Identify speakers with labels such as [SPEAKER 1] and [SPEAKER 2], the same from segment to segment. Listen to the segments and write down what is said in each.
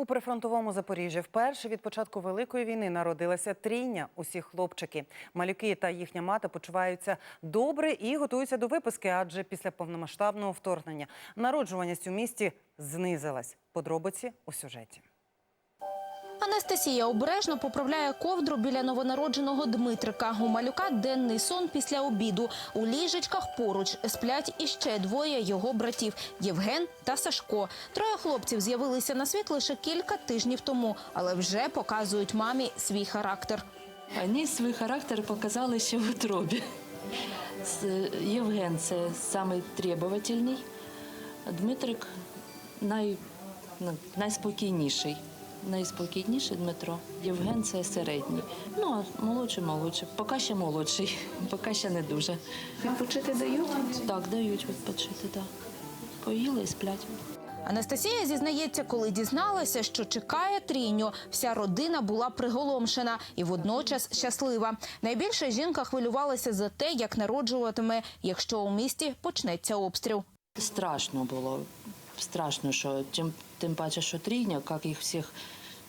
[SPEAKER 1] У прифронтовому Запоріжжі вперше від початку великої війни народилася трійня. Усі хлопчики, малюки та їхня мати почуваються добре і готуються до виписки, адже після повномасштабного вторгнення народжуваність у місті знизилась. Подробиці у сюжеті.
[SPEAKER 2] Анастасія обережно поправляє ковдру біля новонародженого Дмитрика. У малюка денний сон після обіду. У ліжечках поруч сплять іще двоє його братів Євген та Сашко. Троє хлопців з'явилися на світ лише кілька тижнів тому, але вже показують мамі свій характер.
[SPEAKER 3] Вони свій характер показали ще в утробі. Євген це самий требовательний, а Дмитрик ну, найспокійніший. Найспокійніший Дмитро. Євген це середній. Ну, а молодший молодший. Поки ще молодший, поки ще не дуже.
[SPEAKER 4] Відпочити дають?
[SPEAKER 3] Так, дають відпочити, так. Поїли і сплять.
[SPEAKER 2] Анастасія зізнається, коли дізналася, що чекає трійню, вся родина була приголомшена і водночас щаслива. Найбільше жінка хвилювалася за те, як народжуватиме, якщо у місті почнеться обстріл.
[SPEAKER 3] Страшно було. Страшно, що тим, тим паче, що трійня, як їх всіх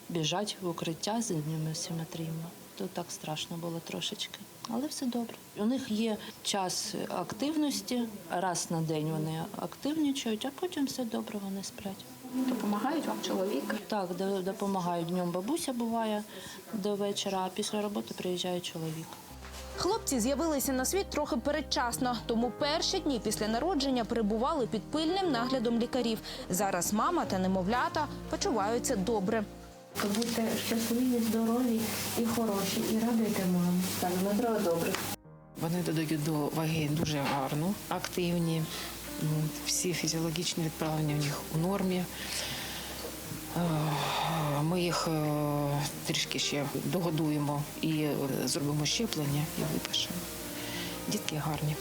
[SPEAKER 3] біжать в укриття з ними всіма трійма. То так страшно було трошечки. Але все добре. У них є час активності, раз на день вони активнічають, а потім все добре, вони сплять.
[SPEAKER 4] Допомагають вам чоловік?
[SPEAKER 3] Так, до- допомагають днем бабуся буває до вечора, а після роботи приїжджає чоловік.
[SPEAKER 2] Хлопці з'явилися на світ трохи передчасно, тому перші дні після народження перебували під пильним наглядом лікарів. Зараз мама та немовлята почуваються добре.
[SPEAKER 4] Будьте щасливі, здорові і хороші, і радуйте маму. Так, Дмитро добре.
[SPEAKER 5] Вони додають до ваги дуже гарно, активні. Всі фізіологічні відправлення в них у нормі. Е, Ми їх е, трішки ще догодуємо і е, зробимо щеплення і випишемо. Дітки гарні.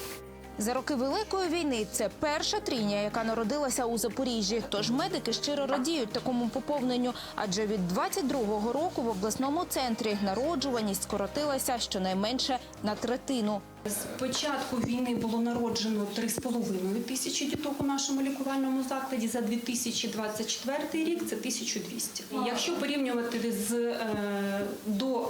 [SPEAKER 2] За роки Великої війни це перша трійня, яка народилася у Запоріжжі. Тож медики щиро радіють такому поповненню, адже від 22-го року в обласному центрі народжуваність скоротилася щонайменше на третину.
[SPEAKER 6] З початку війни було народжено 3,5 тисячі діток у нашому лікувальному закладі. За 2024 рік це 1200. Якщо порівнювати з е, до е,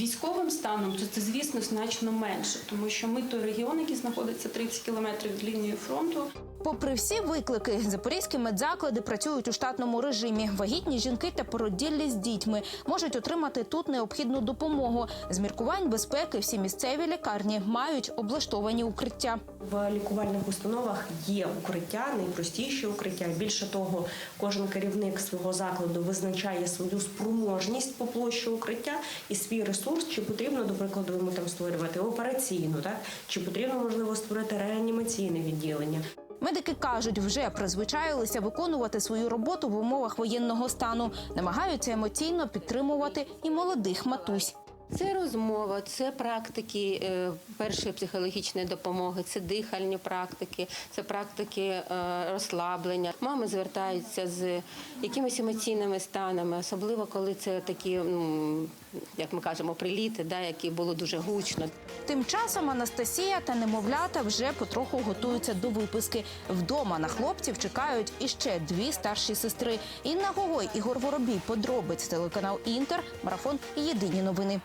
[SPEAKER 6] військовим станом, то це звісно значно менше, тому що ми той регіон, який знаходиться 30 кілометрів від лінії фронту.
[SPEAKER 2] Попри всі виклики, запорізькі медзаклади працюють у штатному режимі. Вагітні жінки та породіллі з дітьми можуть отримати тут необхідну допомогу. З міркувань безпеки всі місцеві лікарні мають облаштовані укриття.
[SPEAKER 7] В лікувальних установах є укриття, найпростіші укриття. Більше того, кожен керівник свого закладу визначає свою спроможність по площі укриття і свій ресурс, чи потрібно, до прикладу, йому там створювати операційну, так чи потрібно можливо створити реанімаційне відділення.
[SPEAKER 2] Медики кажуть, вже призвичаїлися виконувати свою роботу в умовах воєнного стану, намагаються емоційно підтримувати і молодих матусь.
[SPEAKER 8] Це розмова, це практики е, першої психологічної допомоги, це дихальні практики, це практики е, розслаблення. Мами звертаються з якимись емоційними станами, особливо коли це такі, ну, як ми кажемо, приліти, да, які було дуже гучно.
[SPEAKER 2] Тим часом Анастасія та немовлята вже потроху готуються до виписки. Вдома на хлопців чекають іще дві старші сестри. Інна Гогой, Ігор Воробій, подробиць телеканал Інтер, марафон Єдині новини.